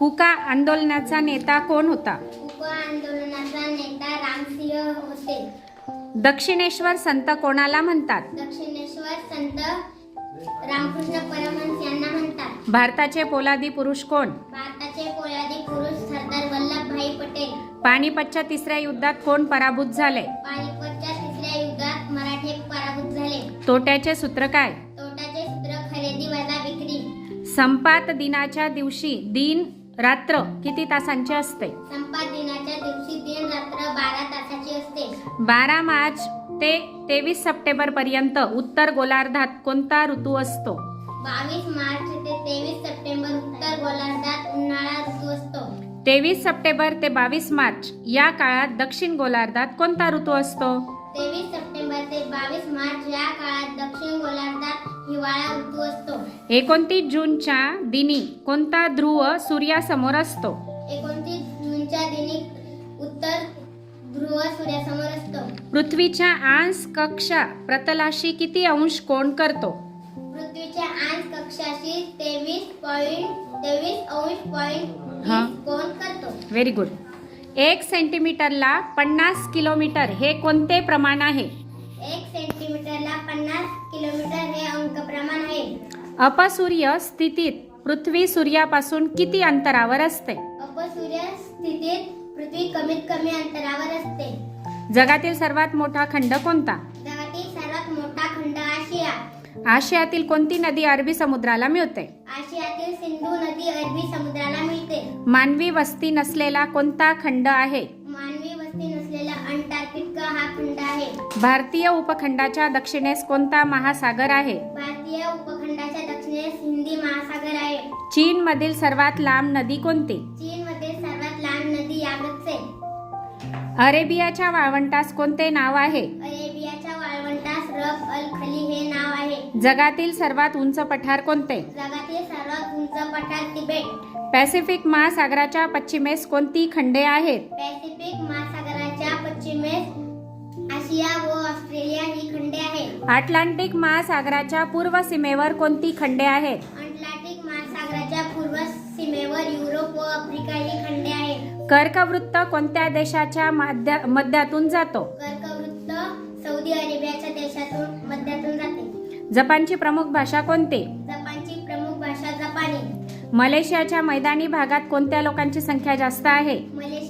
कुका आंदोलनाचा नेता कोण होता? उप आंदोलनाचा नेता रामसिंह होते. दक्षिणेश्वर संत कोणाला म्हणतात? दक्षिणेश्वर संत रामकृष्ण परमहंस यांना म्हणतात. भारताचे पोलादी पुरुष कोण? भारताचे पोलादी पुरुष सरदार वल्लभभाई पटेल. पानिपतच्या तिसऱ्या युद्धात कोण पराभूत झाले? पानिपतच्या तिसऱ्या युद्धात मराठे पराभूत झाले. तोट्याचे सूत्र काय? तोटाचे सूत्र खरेदी वजा विक्री. संपात दिनाच्या दिवशी दिन रात्र किती तासांचे असते? संपात दिनाच्या दिवशी दिन रात्र बारा तासाची असते. बारा मार्च ते तेवीस सप्टेंबर पर्यंत उत्तर गोलार्धात कोणता ऋतू असतो? बावीस मार्च ते तेवीस सप्टेंबर उत्तर गोलार्धात उन्हाळा ऋतू असतो. तेवीस सप्टेंबर ते बावीस मार्च या काळात दक्षिण गोलार्धात कोणता ऋतू असतो? तेवीस सप्टेंबर ते बावीस मार्च या काळात दक्षिण गोलार्धात हिवाळा ऋतू असतो. एकोणतीस जूनच्या दिनी कोणता ध्रुव सूर्यासमोर असतो? एकोणतीस जूनच्या दिनी उत्तर ध्रुव सूर्यासमोर असतो. पृथ्वीच्या आंश कक्षा प्रतलाशी किती अंश कोण करतो? पृथ्वीच्या अंश कक्षाशी तेवीस पॉइंट तेवीस अंश हा. कोण करतो? व्हेरी गुड एक सेंटीमीटरला पन्नास किलोमीटर हे कोणते प्रमाण आहे? एक सेंटीमीटरला पन्नास किलोमीटर हे अंक प्रमाण आहे. अपसूर्य स्थितीत पृथ्वी सूर्यापासून किती अंतरावर असते? अपसूर्य स्थितीत पृथ्वी कमीत कमी अंतरावर असते. जगातील सर्वात मोठा खंड कोणता? जगातील सर्वात मोठा खंड आशिया. आशियातील कोणती नदी अरबी समुद्राला मिळते? आशियातील सिंधू नदी अरबी समुद्राला मिळते. मानवी वस्ती नसलेला कोणता खंड आहे? मानवी वस्ती नसलेला अंटार्क्टिका हा खंड आहे. भारतीय उपखंडाच्या दक्षिणेस कोणता महासागर आहे? भारतीय उपखंडाच्या दक्षिणेस हिंदी महासागर आहे. चीन मधील सर्वात लांब नदी कोणती? चीन मध्ये सर्वात लहान नदी यागत्से अरेबियाच्या वाळवंटास कोणते नाव आहे? अरेबियाच्या वाळवंटास रब अल खली हे नाव आहे. जगातील सर्वात उंच पठार कोणते? जगातील सर्वात उंच पठार तिबेट. पॅसिफिक महासागराच्या पश्चिमेस कोणती खंडे आहेत? पॅसिफिक महासागराच्या पश्चिमेस आशिया व ऑस्ट्रेलिया ही खंडे आहेत. अटलांटिक महासागराच्या पूर्व सीमेवर कोणती खंडे आहेत? अटलांटिक महासागराच्या पूर्व सीमेवर युरोप व आफ्रिका ही खंडे आहेत. कर्कवृत्त कोणत्या देशाच्या माध्या मध्यातून जातो? कर्कवृत्त सौदी अरेबियाच्या देशातून मध्यातून जाते. जपानची प्रमुख भाषा कोणती? जपानची प्रमुख भाषा जपानी. मलेशियाच्या मैदानी भागात कोणत्या लोकांची संख्या जास्त आहे? मलेशियाच्या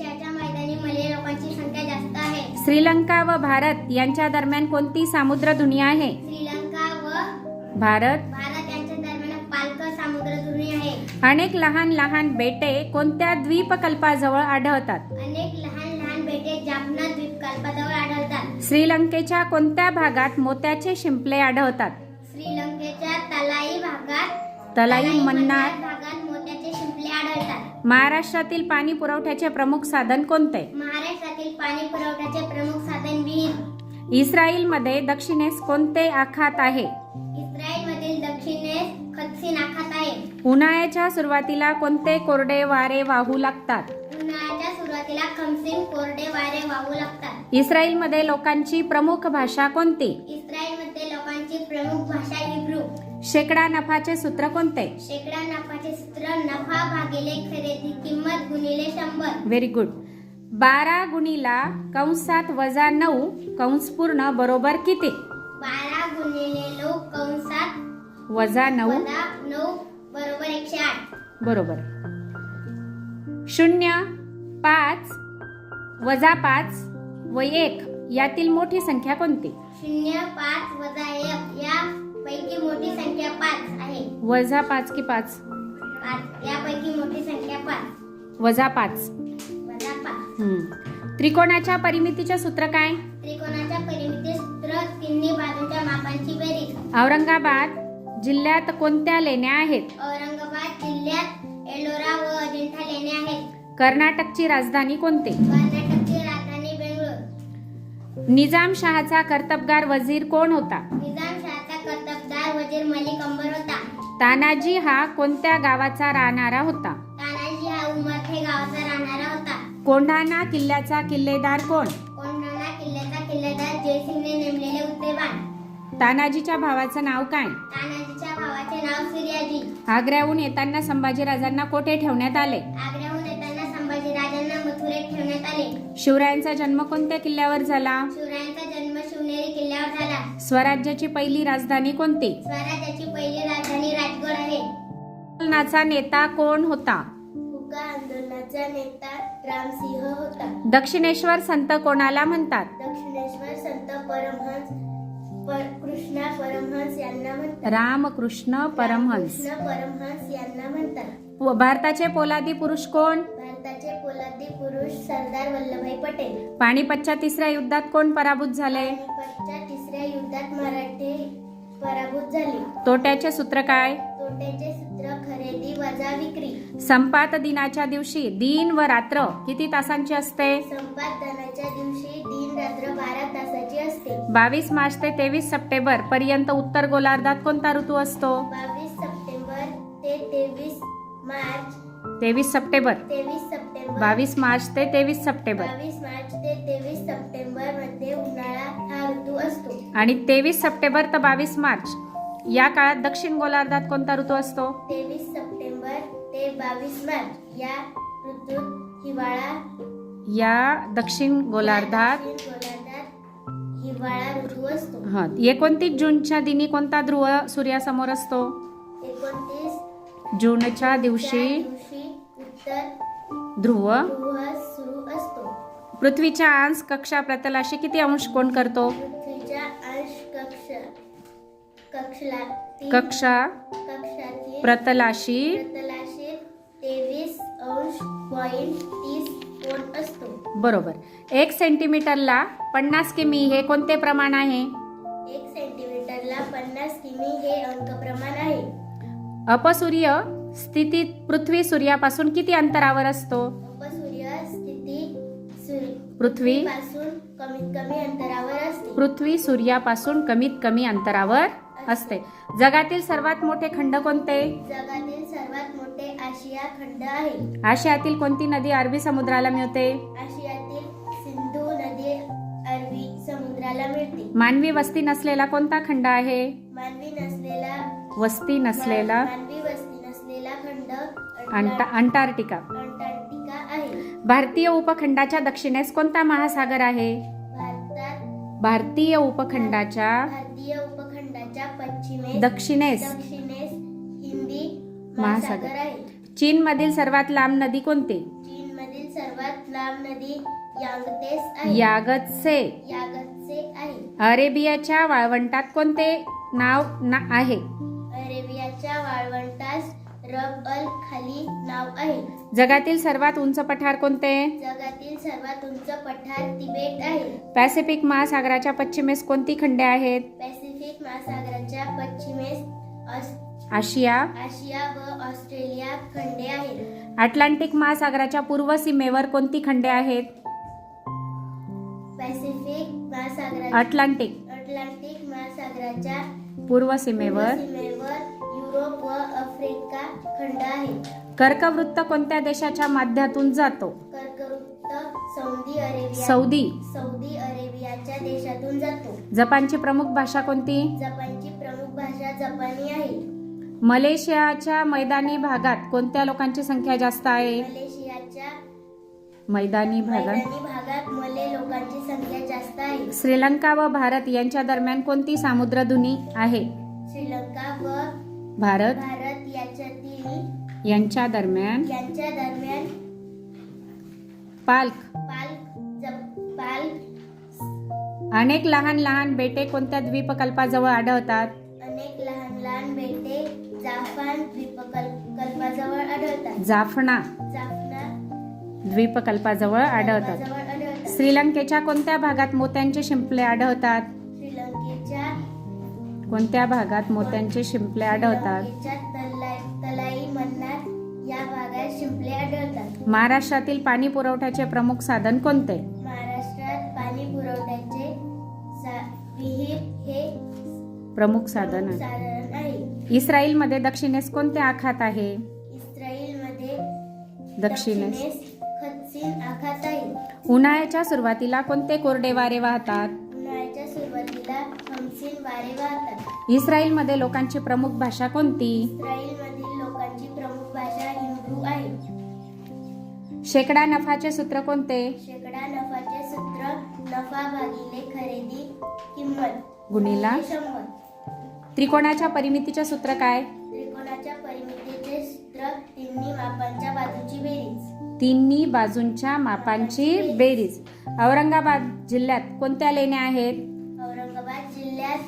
श्रीलंका व भारत यांच्या दरम्यान कोणती सामुद्रधुनी आहे? श्रीलंका व भारत. भारत यांच्या दरम्यान पालक समुद्रधुनी आहे. अनेक लहान लहान बेटे कोणत्या द्वीपकल्पाजवळ आढळतात? अनेक लहान लहान बेटे जाफना द्वीपकल्पाजवळ आढळतात. श्रीलंकेच्या कोणत्या भागात मोत्याचे शिंपले आढळतात? श्रीलंकेच्या तलाई भागात तलाई मन्नार. भागात मोत्याचे शिंपले आढळतात. महाराष्ट्रातील पाणी पुरवठ्याचे प्रमुख साधन कोणते? महाराष्ट्रातील पाणी पुरवठ्याचे प्रमुख साधन विहीर. इस्रायलमध्ये दक्षिणेस कोणते आखात आहे? इस्रायलमधील दक्षिणेस खत्सी नाखात आहे. उन्हाळ्याच्या सुरुवातीला कोणते कोरडे वारे वाहू लागतात? उन्हाळ्याच्या सुरुवातीला खमसीन कोरडे वारे वाहू लागतात. इस्रायलमध्ये लोकांची प्रमुख भाषा कोणती? इस्रायलमध्ये लोकांची प्रमुख भाषा हिब्रू. शेकडा नफाचे सूत्र कोणते? शेकडा नफाचे सूत्र नफा भागिले खरेदी किंमत गुणिले शंभर. व्हेरी गुड बारा गुणीला कंसात वजा नऊ कंस पूर्ण बरोबर किती? बारा गुणिले नऊ कंसात वजा नऊ. वजा नऊ बरोबर एकशे आठ. बरोबर. शून्य पाच वजा पाच व एक यातील मोठी संख्या कोणती? शून्य पाच वजा एक या पैकी मोठी संख्या पाच आहे. वजा पाच की पाच यापैकी मोठी संख्या पाच. वजा पाच. वजा पाच. त्रिकोणाच्या परिमितीचे सूत्र काय? त्रिकोणाच्या परिमिती सूत्र तिन्ही बाजूच्या मापांची बेरीज. औरंगाबाद जिल्ह्यात कोणत्या लेण्या आहेत? औरंगाबाद जिल्ह्यात एलोरा व अजिंठा लेण्या आहेत. कर्नाटकची राजधानी कोणती? कर्नाटकची राजधानी बेंगळूर. निजामशहाचा कर्तबगार वजीर कोण होता? निजामशहाचा कर्तबदार वजीर मलिक अंबर होता. तानाजी हा कोणत्या गावाचा राहणारा होता तानाजी हा उमरठे गावाचा राहणारा होता कोंढाणा किल्ल्याचा किल्लेदार कोण? कोंढाणा किल्ल्याचा किल्लेदार जयसिंगने नेमलेले उत्तेबान तानाजीच्या भावाचं नाव काय? तानाजीच्या भावाचे नाव सूर्याजी. आग्र्याहून येताना संभाजीराजांना कोठे ठेवण्यात आले? आग्र्याहून येताना संभाजीराजांना मथुरेत ठेवण्यात आले. शिवरायांचा जन्म कोणत्या किल्ल्यावर झाला? शिवरायांचा जन्म शिवनेरी किल्ल्यावर झाला. स्वराज्याची पहिली राजधानी कोणती? स्वराज्याची पहिली राजधानी राजगड आहे. आंदोलनाचा नेता कोण होता? हुका आंदोलनाचा नेता रामसिंह होता. दक्षिणेश्वर संत कोणाला म्हणतात? दक्षिणेश्वर संत परमहंस पर, कृष्णा परमहंस यांना म्हणतात. रामकृष्ण परमहंस. कृष्ण परमहंस यांना म्हणतात. व भारताचे पोलादी पुरुष कोण? भारताचे पोलादी पुरुष सरदार वल्लभभाई पटेल. पानिपतच्या तिसऱ्या युद्धात कोण पराभूत झाले? पानिपतच्या तिसऱ्या युद्धात मराठे पराभूत झाले. तोट्याचे सूत्र काय? तोट्याचे वजा विक्री. संपात दिनाच्या दिवशी दिन व रात्र किती तासांची असते? संपादनाच्या दिवशी दिन रात्र बारा तासाची असते. बावीस मार्च ते तेवीस सप्टेंबर पर्यंत उत्तर गोलार्धात कोणता ऋतू असतो? बावीस सप्टेंबर ते तेवीस मार्च. तेवीस सप्टेंबर. तेवीस सप्टेंबर. बावीस मार्च ते तेवीस सप्टेंबर. बावीस मार्च ते तेवीस सप्टेंबरमध्ये उन्हाळा हा ऋतू असतो. आणि तेवीस सप्टेंबर तर बावीस मार्च या काळात दक्षिण गोलार्धात कोणता ऋतू असतो? तेवीस सप्टेंबर ते बावीस मार्च या ऋतूत हिवाळा या दक्षिण गोलार्धात गोलार्धात हिवाळा ऋतू असतो. हा एकोणतीस जूनच्या दिनी कोणता ध्रुव सूर्यासमोर असतो? एकोणतीस जूनच्या दिवशी दिवशी उत्तर ध्रुव. ध्रुव सुरू असतो. पृथ्वीच्या अंश कक्षा प्रतलाशी किती अंश कोण करतो? पृथ्वीच्या अंश कक्ष कक्षला कक्षा कक्षातील प्रतलाशी प्रतलाशी अंश पॉइंट तीस कोण असतो. बरोबर. एक सेंटीमीटरला पन्नास किमी हे कोणते प्रमाण आहे? एक सेंटीमीटरला पन्नास किमी हे अंक प्रमाण आहे. अपसूर्य स्थितीत पृथ्वी सूर्यापासून किती अंतरावर असतो? उपसूर्य स्थिती सूर्य पृथ्वी पासून कमीत कमी अंतरावर असते. पृथ्वी सूर्यापासून कमीत कमी अंतरावर असते. जगातील सर्वात मोठे खंड कोणते? जगातील सर्वात मोठे आशिया खंड आहे. आशियातील कोणती नदी अरबी समुद्राला मिळते? आशियातील सिंधू नदी अरबी समुद्राला मिळते. मानवी वस्ती नसलेला कोणता खंड आहे? मानवी नसलेला वस्ती नसलेला मानवी वस्ती नसलेला खंड अंटा अंटार्क्टिका अंटार्क्टिका आहे. भारतीय उपखंडाच्या दक्षिणेस कोणता महासागर आहे? भारतात भारतीय उपखंडाच्या भारतीय पश्चिमेस दक्षिणेस. दक्षिणेस हिंदी महासागर. आहे. चीनमधील सर्वात लांब नदी कोणती? चीन मधील सर्वात लांब नदी यांगतेस आहे. यागतसे. यागतसे आहे. अरेबियाच्या वाळवंटात कोणते नाव ना आहे? अरेबियाच्या वाळवंटास रब अल खाली नाव आहे. जगातील सर्वात उंच पठार कोणते? जगातील सर्वात उंच पठार तिबेट आहे. पॅसिफिक महासागराच्या पश्चिमेस कोणती खंडे आहेत? पॅसिफिक महासागराच्या पश्चिमेस आशिया. आशिया व ऑस्ट्रेलिया खंडे आहेत. अटलांटिक महासागराच्या पूर्व सीमेवर कोणती खंडे आहेत? पॅसिफिक महासागराच्या अटलांटिक. अटलांटिक महासागराच्या पूर्व सीमेवर. सीमेवर युरोप व आफ्रिका खंड आहे कर्कवृत्त कोणत्या देशाच्या माध्यमातून जातो? Saudi Arabia Saudi. सौदी अरेबियाच्या देशातून जातो. जपानची प्रमुख भाषा कोणती? जपानची प्रमुख भाषा जपानी आहे. मलेशियाच्या मैदानी भागात कोणत्या लोकांची संख्या जास्त आहे? मलेशियाच्या मैदानी भागात. मैदानी भागात मले लोकांची संख्या जास्त आहे. श्रीलंका व भारत यांच्या दरम्यान कोणती सामुद्रधुनी आहे? श्रीलंका व भारत. भारत याच्यातील यांच्या दरम्यान. यांच्या दरम्यान पाल्क. अनेक लहान लहान बेटे कोणत्या द्वीपकल्पाजवळ आढळतात? अनेक लहान लहान बेटे जाफान द्वीपकल्पाजवळ आढळतात. जाफना जाफना द्वीपकल्पाजवळ आढळतात. श्रीलंकेच्या कोणत्या भागात मोत्यांचे शिंपले आढळतात? श्रीलंकेच्या कोणत्या भागात मोत्यांचे शिंपले आढळतात? श्रीलंकेच्या तलाई तलाई मन्नार या भागात शिंपले आढळतात. महाराष्ट्रातील पाणी पुरवठ्याचे प्रमुख साधन कोणते? विहीर हे प्रमुख साधन आहे. साधन आहे इस्रायलमध्ये दक्षिणेस कोणते आखात आहे? इस्रायलमध्ये दक्षिणेस. दक्षिणेस खत्सीन आखात आहे. उन्हाळ्याच्या सुरुवातीला कोणते कोरडे वारे वाहतात? उन्हाळ्याच्या सुरुवातीला हमसीन बेसिन वारे वाहतात. इस्रायलमध्ये लोकांची प्रमुख भाषा कोणती? इस्रायलमधील लोकांची प्रमुख भाषा हिब्रू आहे. शेकडा नफाचे सूत्र कोणते? शेकडा नफाचे सूत्र नफा भागिले गुणिला. त्रिकोणाच्या परिमितीचे सूत्र काय? त्रिकोणाच्या परिमितीचे सूत्र तिन्ही मापांच्या बाजूची बेरीज. तिन्ही बाजूंच्या मापांची बेरीज. औरंगाबाद जिल्ह्यात कोणत्या लेण्या आहेत? औरंगाबाद जिल्ह्यात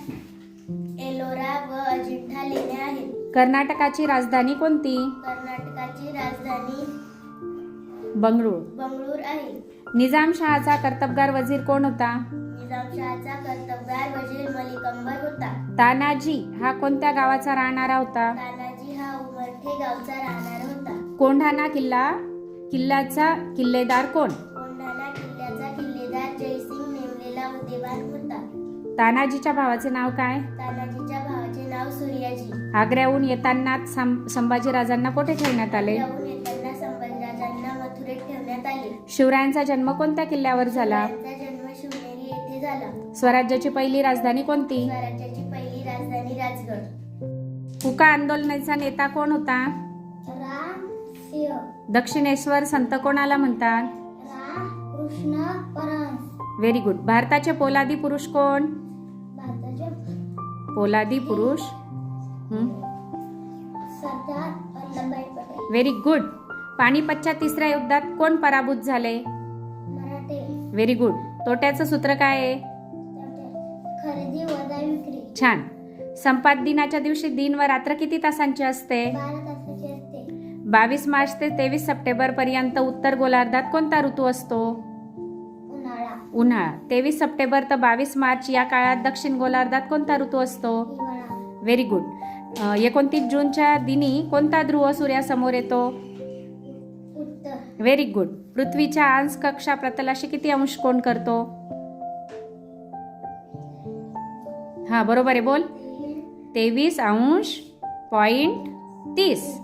एलोरा व अजिंठा लेण्या आहेत. कर्नाटकाची राजधानी कोणती? कर्नाटकाची राजधानी बंगळूर. बंगळूर आहे. निजामशहाचा कर्तबगार वजीर कोण होता? कर्तबगार वजीर होता. तानाजी हा कोणत्या गावाचा राहणारा होता? तानाजी हा उमरठे गावचा राहणार होता. कोंढाणा किल्ला किल्ल्याचा किल्लेदार कोण? कोंढाणा किल्ल्याचा किल्लेदार जयसिंग नेमलेला उदेवान होता. तानाजीच्या भावाचे नाव काय? तानाजीच्या भावाचे नाव सूर्याजी. आग्र्याहून येताना सं- संभाजीराजांना कोठे ठेवण्यात आले? जाऊन येताना संभाजीराजांना मथुरेत ठेवण्यात आले. शिवरायांचा जन्म कोणत्या किल्ल्यावर झाला? त्यांचा झाला. स्वराज्याची पहिली राजधानी कोणती? स्वराज्याची पहिली राजधानी राजगड. हुका आंदोलनाचा नेता कोण होता? राम सिंह. दक्षिणेश्वर संत कोणाला म्हणतात? राम कृष्ण परहंस व्हेरी गुड भारताचे पोलादी पुरुष कोण? भारताचे पोलादी पुरुष? सरदार वल्लभभाई पटेल. व्हेरी गुड पानिपतच्या तिसऱ्या युद्धात कोण पराभूत झाले? मराठे. व्हेरी गुड तोट्याचं सूत्र काय आहे? खरेदी वजा विक्री. छान. संपात दिनाच्या दिवशी दिन व रात्र किती तासांची असते? बारा तासाची असते. बावीस मार्च ते तेवीस सप्टेंबर पर्यंत उत्तर गोलार्धात कोणता ऋतू असतो? उन्हाळा. उन्हाळा. तेवीस सप्टेंबर ते बावीस मार्च या काळात दक्षिण गोलार्धात कोणता ऋतू असतो? हिवाळा. Very good. एकोणतीस जूनच्या दिनी कोणता ध्रुव सूर्यासमोर येतो? उत्तर. Very good. पृथ्वीच्या अंश कक्षा प्रतलाशी किती अंश कोण करतो? हा बरोबर आहे बोल. तेवीस अंश पॉइंट तीस.